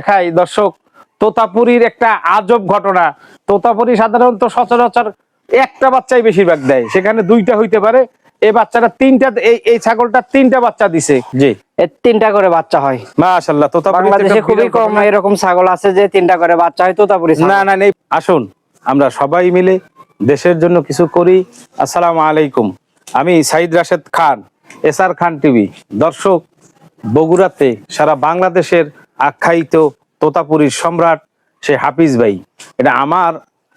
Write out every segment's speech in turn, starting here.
দেখাই দর্শক তোতাপুরীর একটা আজব ঘটনা। তোতাপুরি সাধারণত সচরাচর একটা বাচ্চাই বেশিরভাগ দেয়। সেখানে দুইটা হইতে পারে। এই বাচ্চাটা তিনটা এই এই ছাগলটা তিনটা বাচ্চা দিছে। জি। তিনটা করে বাচ্চা হয়। মাশাল্লাহ তোতাপুরি বাংলাদেশে খুবই কম এরকম ছাগল আছে যে তিনটা করে বাচ্চা হয় তোতাপুরি। না না নেই আসুন আমরা সবাই মিলে দেশের জন্য কিছু করি। আসসালামু আলাইকুম। আমি সাইদ রাশেদ খান এসআর খান টিভি। দর্শক বগুড়াতে সারা বাংলাদেশের আখ্যায়িত তোতাপুরীর সম্রাট সে হাফিজ ভাই। এটা আমার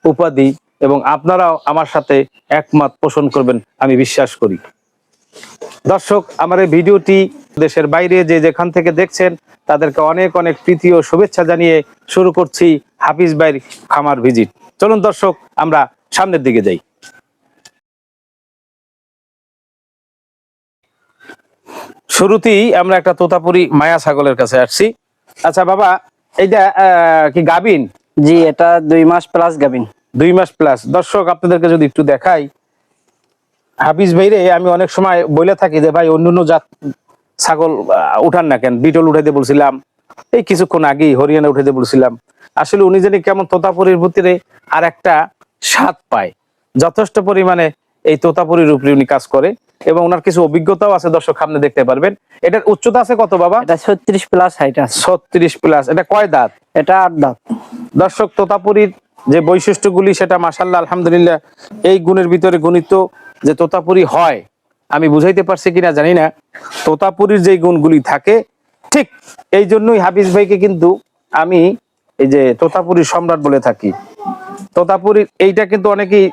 উপাধি এবং আপনারাও আমার সাথে একমত পোষণ করবেন, আমি বিশ্বাস করি। দর্শক, আমার এই ভিডিওটি দেশের বাইরে যে যেখান থেকে দেখছেন, তাদেরকে অনেক অনেক প্রীতি ও শুভেচ্ছা জানিয়ে শুরু করছি হাফিজ ভাইয়ের খামার ভিজিট। চলুন দর্শক, আমরা সামনের দিকে যাই। শুরুতেই আমরা একটা তোতাপুরি মায়া ছাগলের কাছে আসছি। আচ্ছা বাবা এইটা কি গাবিন? জি এটা দুই মাস প্লাস গাবিন। দুই মাস প্লাস দর্শক আপনাদেরকে যদি একটু দেখাই হাফিজ ভাইরে আমি অনেক সময় বলে থাকি যে ভাই অন্য জাত ছাগল উঠান না কেন? বিটল উঠাইতে বলছিলাম। এই কিছুক্ষণ আগেই হরিয়ানা উঠাইতে বলছিলাম। আসলে উনি জানি কেমন তোতাপুরীর ভিতরে আর একটা স্বাদ পায়। যথেষ্ট পরিমাণে এই তোতাপুরীর উপরে উনি কাজ করে। এবং ওনার কিছু অভিজ্ঞতাও আছে দর্শক সামনে দেখতে পারবেন। এটার উচ্চতা আছে কত বাবা? এটা ছত্রিশ প্লাস হাইট আছে। ছত্রিশ প্লাস এটা কয় দাঁত? এটা আট দাঁত। দর্শক তোতাপুরীর যে বৈশিষ্ট্যগুলি সেটা মাসাল্লাহ আলহামদুলিল্লাহ এই গুণের ভিতরে গণিত যে তোতাপুরি হয় আমি বুঝাইতে পারছি কিনা জানি না। তোতাপুরীর যে গুণগুলি থাকে ঠিক এই জন্যই হাফিজ ভাইকে কিন্তু আমি এই যে তোতাপুরীর সম্রাট বলে থাকি। তোতাপুরীর এইটা কিন্তু অনেকেই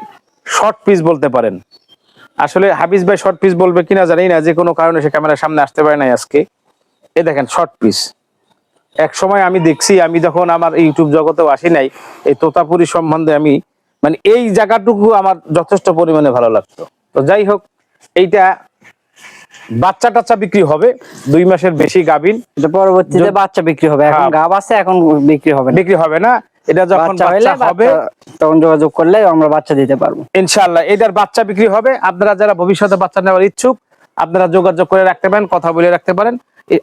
শর্ট পিস বলতে পারেন। আসলে হাফিজ ভাই শর্ট পিস বলবে কিনা জানি না যে কোনো কারণে সে ক্যামেরার সামনে আসতে পারে নাই আজকে। এই দেখেন শর্ট পিস এক সময় আমি দেখছি আমি যখন আমার ইউটিউব জগতেও আসি নাই এই তোতাপুরি সম্বন্ধে আমি মানে এই জায়গাটুকু আমার যথেষ্ট পরিমাণে ভালো লাগতো। তো যাই হোক এইটা বাচ্চা টাচ্চা বিক্রি হবে দুই মাসের বেশি গাবিন পরবর্তীতে বাচ্চা বিক্রি হবে। এখন হ্যাঁ। গাব আছে এখন বিক্রি হবে বিক্রি হবে না। এটা যখন বাচ্চা হবে তখন যোগাযোগ করলে আমরা বাচ্চা দিতে পারব। ইনশাআল্লাহ এটার বাচ্চা বিক্রি হবে। আপনারা যারা ভবিষ্যতে বাচ্চা নেওয়ার ইচ্ছুক আপনারা যোগাযোগ করে রাখতে পারেন কথা বলে রাখতে পারেন।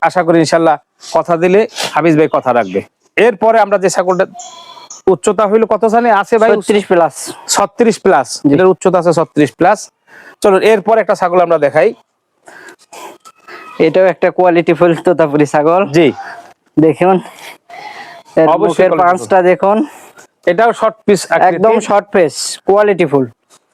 আশা করি ইনশাআল্লাহ কথা দিলে হাফিজ ভাই কথা রাখবে। এরপরে আমরা যে ছাগলটা উচ্চতা হইল কত জানে? আছে ভাই? ছত্রিশ প্লাস ছত্রিশ প্লাস জি। এটার উচ্চতা আছে ছত্রিশ প্লাস চলো এরপর একটা ছাগল আমরা দেখাই। এটাও একটা কোয়ালিটি ফুল তোতাপুরি ছাগল। জি। দেখুন। এর মুখের পাঁচটা দেখুন। এটাও শর্ট পিস একদম শর্ট পিস কোয়ালিটি ফুল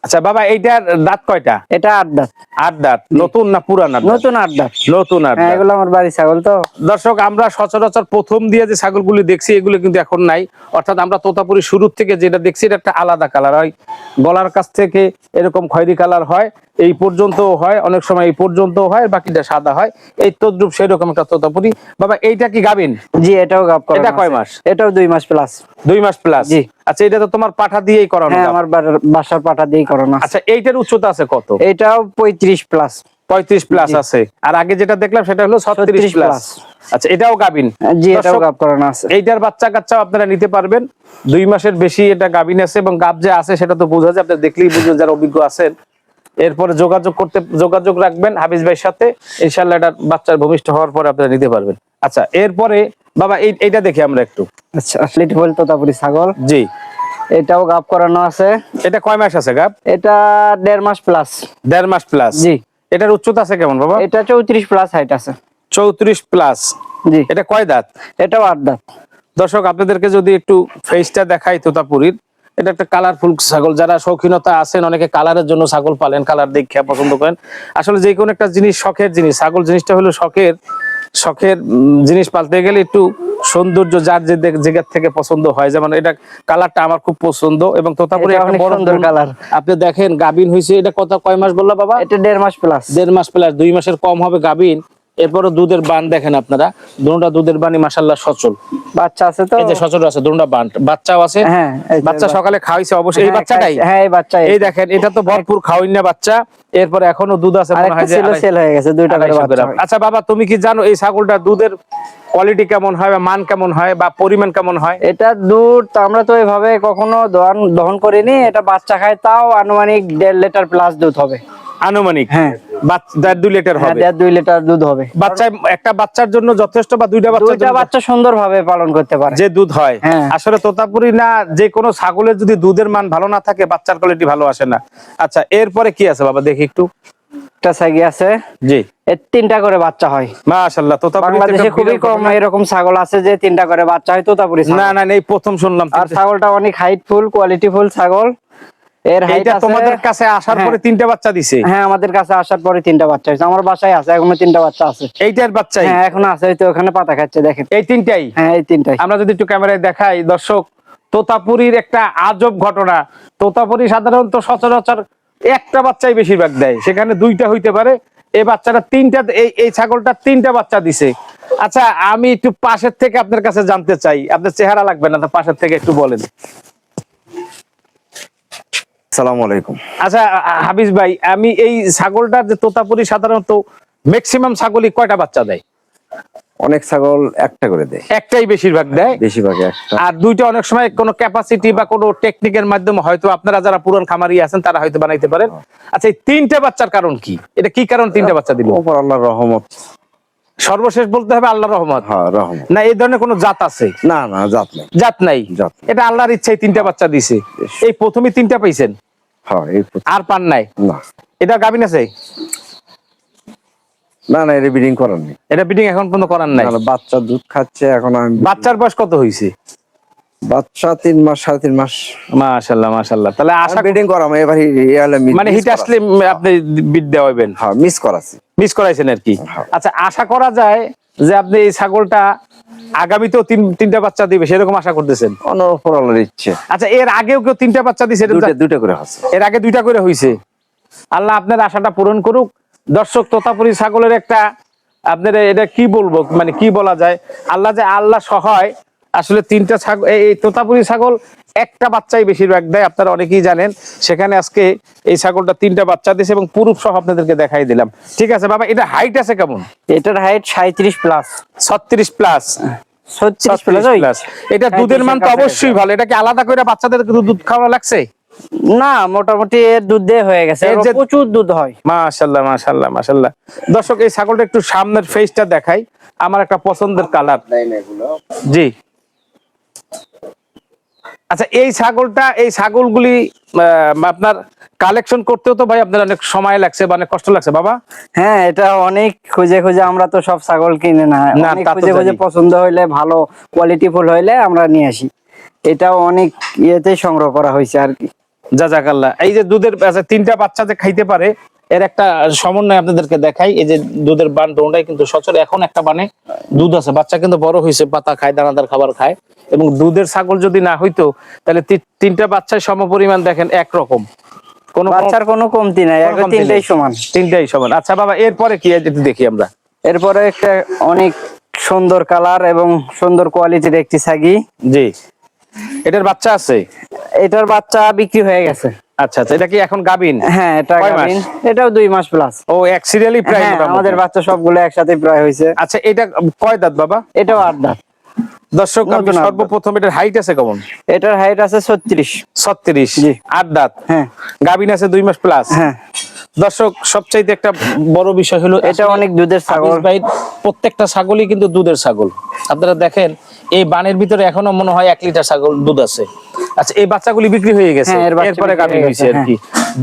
আচ্ছা বাবা এইটার দাঁত কয়টা? এটা আট দাঁত। আট দাঁত। নতুন না পুরান? নতুন আট দাঁত। নতুন আট হ্যাঁ এগুলো আমার বাড়ি ছাগল তো। দর্শক আমরা সচরাচর প্রথম দিয়ে যে ছাগলগুলি দেখছি এগুলো কিন্তু এখন নাই। অর্থাৎ আমরা তোতাপুরি শুরুর থেকে যেটা দেখছি এটা একটা আলাদা কালার হয়। গলার কাছ থেকে এরকম খয়েরি কালার হয় এই পর্যন্ত হয় অনেক সময় এই পর্যন্ত হয় বাকিটা সাদা হয়। এই তদ্রুপ সেরকম একটা তোতাপুরি বাবা এইটা কি গাবিন? জি এটাও গাব এটা কয় মাস? এটাও দুই মাস প্লাস দুই মাস প্লাস জি। আচ্ছা এটা তো তোমার পাঠা দিয়েই করানো হ্যাঁ আমার বাসার পাঠা দিয়েই করানো আচ্ছা এইটার উচ্চতা আছে কত? এটাও পঁয়ত্রিশ প্লাস পঁয়ত্রিশ প্লাস আছে। আর আগে যেটা দেখলাম সেটা হলো ছত্রিশ 36 প্লাস আচ্ছা এটাও গাবিন। জি এটাও গাব করানো আছে। এইটার বাচ্চা কাচ্চা আপনারা নিতে পারবেন। দুই মাসের বেশি এটা গাবিন আছে এবং গাব যে আছে সেটা তো বোঝা যায় আপনি দেখলেই বুঝবেন যারা অভিজ্ঞ আছেন। এরপরে যোগাযোগ করতে যোগাযোগ রাখবেন হাফিজ ভাইয়ের সাথে। ইনশাল্লাহ এটা বাচ্চার ভূমিষ্ঠ হওয়ার পরে আপনারা নিতে পারবেন। আচ্ছা এরপরে বাবা এই এইটা দেখি আমরা একটু। আচ্ছা লিটি ফুল তোতাপুরি ছাগল। জি। এটাও গাব করানো আছে। এটা কয় মাস আছে গাব? এটা দেড় মাস প্লাস দেড় মাস প্লাস জি। এটার উচ্চতা আছে কেমন বাবা? এটা চৌত্রিশ প্লাস হাইট আছে। চৌত্রিশ প্লাস জি। এটা কয় দাঁত? এটাও আট দাঁত। দর্শক আপনাদেরকে যদি একটু ফেসটা দেখাই তোতাপুরীর এটা একটা কালারফুল ছাগল। যারা শৌখিনতা আছেন অনেকে কালারের জন্য ছাগল পালেন কালার দেখে পছন্দ করেন। আসলে যে কোনো একটা জিনিস শখের জিনিস। ছাগল জিনিসটা হলো শখের শখের জিনিস পালতে গেলে একটু সৌন্দর্য যার যে জায়গা থেকে পছন্দ হয়। যেমন এটা কালারটা আমার খুব পছন্দ এবং তোতাপুরি একটা বড় সুন্দর কালার। আপনি দেখেন গাবিন হয়েছে এটা কত কয় মাস বললা বাবা? এটা দেড় মাস প্লাস দেড় মাস প্লাস দুই মাসের কম হবে গাবিন। এরপরও দুধের বান দেখেন আপনারা দুটা দুধের বানি মাসাল্লাহ সচল। বাচ্চা আছে তো? এই যে সচল আছে দুটা বান বাচ্চাও আছে। হ্যাঁ বাচ্চা সকালে খাওয়াইছে অবশ্যই। এই হ্যাঁ, বাচ্চাটাই? হ্যাঁ এই বাচ্চা এই দেখেন এটা তো ভরপুর খাওয়াই না বাচ্চা। এরপর এখনও দুধ আছে মনে হয় যে আড়াই- সেল হয়ে গেছে দুইটা করে বাচ্চা। আচ্ছা বাবা তুমি কি জানো এই ছাগলটা দুধের কোয়ালিটি কেমন হয় বা মান কেমন হয় বা পরিমাণ কেমন হয়? এটা দুধ তো আমরা তো এভাবে কখনো দহন দহন করিনি এটা বাচ্চা খায় তাও আনুমানিক দেড় লিটার প্লাস দুধ হবে। আনুমানিক? হ্যাঁ। দেড় দুই লিটার হ্যাঁ হবে। দেড় দুই লিটার দুধ হবে। বাচ্চা একটা বাচ্চার জন্য যথেষ্ট বা দুইটা বাচ্চার দুইটা বাচ্চা সুন্দর পালন করতে পারে। যে দুধ হয়। আসলে তোতাপুরি না যে কোনো ছাগলের যদি দুধের মান ভালো না থাকে বাচ্চার কোয়ালিটি ভালো আসে না। আচ্ছা এরপরে কি আছে বাবা? দেখি একটু। আছে। জি। এর তিনটা করে বাচ্চা হয়। মাশাআল্লাহ তোতাপুরি বাংলাদেশে খুবই কম এরকম ছাগল আছে যে তিনটা করে বাচ্চা হয় তোতাপুরি না না এই প্রথম শুনলাম। আর ছাগলটা অনেক হাইট ফুল কোয়ালিটি ফুল ছাগল। এর হাইট তোমাদের কাছে আসার হ্যাঁ। পরে তিনটা বাচ্চা দিছে? হ্যাঁ আমাদের কাছে আসার পরে তিনটা বাচ্চা হয়েছে। আমার বাসায় আছে এখনও তিনটা বাচ্চা আছে। এইটার বাচ্চাই? হ্যাঁ এখন আছে তো ওখানে পাতা খাচ্ছে দেখেন। এই তিনটাই? হ্যাঁ এই তিনটাই। আমরা যদি একটু ক্যামেরায় দেখাই দর্শক তোতাপুরীর একটা আজব ঘটনা। তোতাপুরি সাধারণত সচরাচর একটা বাচ্চাই বেশিরভাগ দেয়। সেখানে দুইটা হইতে পারে। এই বাচ্চাটা তিনটা এই এই ছাগলটা তিনটা বাচ্চা দিছে। আচ্ছা আমি একটু পাশের থেকে আপনার কাছে জানতে চাই। আপনার চেহারা লাগবে না তো পাশের থেকে একটু বলেন। সালাম আলাইকুম। আচ্ছা হাফিজ ভাই আমি এই ছাগলটা যে তোতাপুরি সাধারণত ম্যাক্সিমাম ছাগলই কয়টা বাচ্চা দেয়? অনেক ছাগল একটা করে দেয়। একটাই বেশিরভাগ দেয়? বেশিরভাগ একটা। আর দুইটা অনেক সময় কোনো ক্যাপাসিটি বা কোনো টেকনিকের মাধ্যমে হয়তো আপনারা যারা পুরান খামারি আছেন তারা হয়তো বানাইতে পারেন। আচ্ছা এই তিনটা বাচ্চার কারণ কি? এটা কি কারণ তিনটা বাচ্চা দিল? আল্লাহর রহমত। সর্বশেষ বলতে হবে আল্লাহ রহমত। হ্যাঁ না এই ধরনের কোনো জাত আছে? না না জাত নাই। জাত নাই? এটা আল্লাহর ইচ্ছায় তিনটা বাচ্চা দিছে। এই প্রথমে তিনটা পাইছেন? হ্যাঁ আর পান নাই? না। এটা গাবিন আছে? না না এটা ব্রিডিং করার নেই। এটা বিডিং এখন পর্যন্ত করার নাই? বাচ্চা দুধ খাচ্ছে এখন আমি বাচ্চার বয়স কত হয়েছে বাচ্চা তিন মাস সাড়ে তিন মাস। মাশাল্লাহ মাশাল্লাহ তাহলে আশা ব্রিডিং এবার মানে হিট আসলে আপনি বিদ্যা হইবেন। হ্যাঁ মিস করাছি। মিস করাইছেন আর কি। হ্যাঁ। আচ্ছা আশা করা যায় যে আপনি এই ছাগলটা আগামীতেও তিন তিনটা বাচ্চা দিবে সেরকম আশা করতেছেন? ইচ্ছে। আচ্ছা এর আগেও কেউ তিনটা বাচ্চা দিছে দুইটা করে এর আগে দুইটা করে হইছে। আল্লাহ আপনার আশাটা পূরণ করুক। দর্শক তোতাপুরি ছাগলের একটা আপনার এটা কি বলব মানে কি বলা যায়? আল্লাহ যে আল্লাহ সহায় আসলে তিনটা ছাগল এই তোতাপুরি ছাগল একটা বাচ্চাই বেশিরভাগ দেয় আপনারা অনেকেই জানেন। সেখানে আজকে এই ছাগলটা তিনটা বাচ্চা দিয়েছে এবং পুরুষ সহ আপনাদেরকে দেখাই দিলাম। ঠিক আছে বাবা এটা হাইট আছে কেমন? এটার হাইট সাঁত্রিশ প্লাস ছত্রিশ প্লাস এটা দুধের মান তো অবশ্যই ভালো। এটা কি আলাদা করে বাচ্চাদেরকে দুধ- খাওয়া লাগছে? না মোটামুটি এর দুধ দিয়ে হয়ে গেছে। প্রচুর দুধ হয়। মাশাল্লাহ মাশাল্লাহ মাশাল্লাহ। দর্শক এই ছাগলটা একটু সামনের ফেসটা দেখাই। আমার একটা পছন্দের কালার জি। আচ্ছা এই ছাগলটা এই ছাগলগুলি আপনার কালেকশন করতেও তো ভাই আপনার অনেক সময় লাগছে বা অনেক কষ্ট লাগছে বাবা? হ্যাঁ এটা অনেক খুঁজে খুঁজে আমরা তো সব ছাগল কিনে না। অনেক খুঁজে খুঁজে পছন্দ হইলে ভালো কোয়ালিটি ফুল হইলে আমরা নিয়ে আসি। এটাও অনেক ইয়েতে সংগ্রহ করা হয়েছে আর কি। জাজাকাল্লাহ এই যে দুধের আচ্ছা তিনটা বাচ্চা যে খাইতে পারে এর একটা সমন্বয় আপনাদেরকে দেখাই। এই যে দুধের বান দোনটাই কিন্তু সচল এখন একটা বানে দুধ আছে। বাচ্চা কিন্তু বড় হয়েছে পাতা খায় দানাদার খাবার খায়। এবং দুধের ছাগল যদি না হইতো তাহলে তিনটা বাচ্চায় সমপরিমাণ দেখেন একরকম। কোন বাচ্চার কোনো কমতি নাই। তিনটাই সমান। তিনটাই সমান। আচ্ছা বাবা এরপরে কি? একটু দেখি আমরা। এরপরে একটা অনেক সুন্দর কালার এবং সুন্দর কোয়ালিটির একটি ছাগি। জি। এটার বাচ্চা আছে? এটার বাচ্চা বিক্রি হয়ে গেছে। আচ্ছা আচ্ছা এটা কি এখন গাবিন হ্যাঁ এটা গাবিন এটাও দুই মাস প্লাস ও সিরিয়ালি প্রায় হ্যাঁ আমাদের বাচ্চা সবগুলো একসাথে প্রায় হয়েছে। আচ্ছা এটা কয় দাঁত বাবা? এটাও আট দাঁত। দর্শক। সর্বপ্রথম এটার হাইট আছে কেমন? এটার হাইট আছে ছত্রিশ। ছত্রিশ। আট দাঁত। হ্যাঁ। গাবিন আছে দুই মাস প্লাস হ্যাঁ। দর্শক সবচাইতে একটা বড় বিষয় হলো এটা অনেক দুধের ছাগল। ভাইয়ের প্রত্যেকটা ছাগলই কিন্তু দুধের ছাগল। আপনারা দেখেন এই বানের ভিতরে এখনও মনে হয় এক লিটার ছাগল দুধ আছে। আচ্ছা এই বাচ্চাগুলি বিক্রি হয়ে গেছে। হ্যাঁ, এরপরে গাবিন হয়ে হয়েছে আর কি।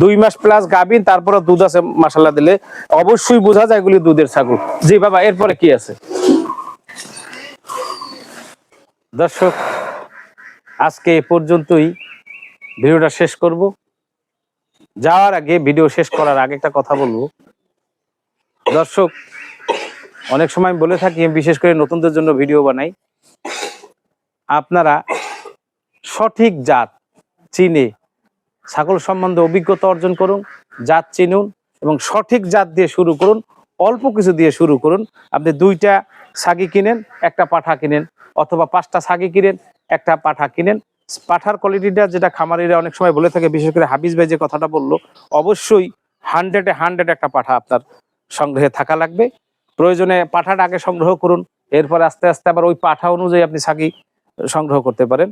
দুই মাস প্লাস গাবিন তারপরে দুধ আছে মাসাল্লাহ দিলে। অবশ্যই বোঝা যায় এগুলি দুধের ছাগল। জি বাবা এরপরে কি আছে? দর্শক আজকে এ পর্যন্তই। ভিডিওটা শেষ করব। যাওয়ার আগে ভিডিও শেষ করার আগে একটা কথা বলব। দর্শক, অনেক সময় বলে থাকি, বিশেষ করে নতুনদের জন্য ভিডিও বানাই। আপনারা সঠিক জাত চিনে, ছাগল সম্বন্ধে অভিজ্ঞতা অর্জন করুন, জাত চিনুন এবং সঠিক জাত দিয়ে শুরু করুন, অল্প কিছু দিয়ে শুরু করুন। আপনি দুইটা ছাগি কিনেন, একটা পাঠা কিনেন, অথবা পাঁচটা ছাগি কিনেন, একটা পাঠা কিনেন। পাঠার কোয়ালিটিটা যেটা খামারিরা অনেক সময় বলে থাকে, বিশেষ করে হাবিজ ভাই যে কথাটা বলল, অবশ্যই হান্ড্রেডে হান্ড্রেড একটা পাঠা আপনার সংগ্রহে থাকা লাগবে। প্রয়োজনে পাঠাটা আগে সংগ্রহ করুন, এরপর আস্তে আস্তে আবার ওই পাঠা অনুযায়ী আপনি সাকি সংগ্রহ করতে পারেন।